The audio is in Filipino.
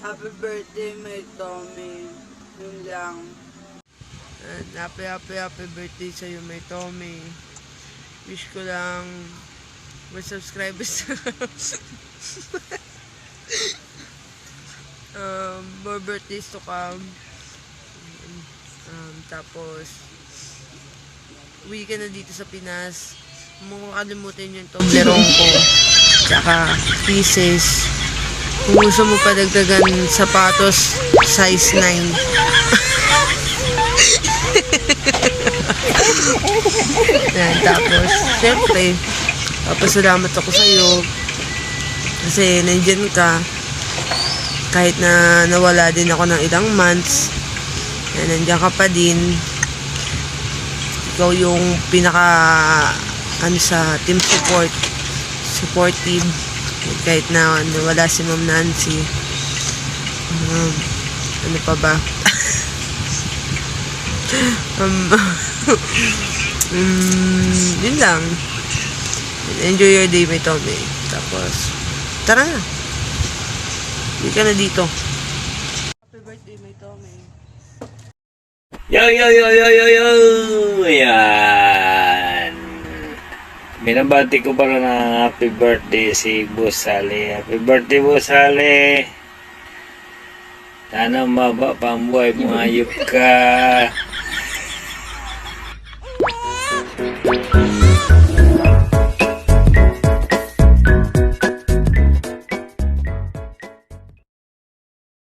happy birthday my Tommy. Yun lang. And happy, happy, happy birthday sa'yo, my Tommy. Wish ko lang may subscribers um, more birthdays to come. Um, tapos, uwi ka na dito sa Pinas. Huwag mo kalimutan yung Toblerone ko. Tsaka, pieces. Kung gusto mo padagdagan sapatos, size 9. Yan, tapos, syempre, papasalamat ako sa'yo. Kasi nandyan ka. Kahit na nawala din ako ng ilang months, yan, nandiyan ka pa din. Ikaw yung pinaka, ano sa team support. Supportive. Kahit na nawala si Ma'am Nancy. Um, ano pa ba? um, mm, yun lang. Enjoy your day, may Tommy. Tapos, tara na. Hindi ka na dito. Happy birthday, may Tommy. Yo, yo, yo, yo, yo, yo! Binabati ko pala na happy birthday si Boss Sally. Happy birthday, Boss Sally. Sana maba pa ang buhay mo, hayop ka.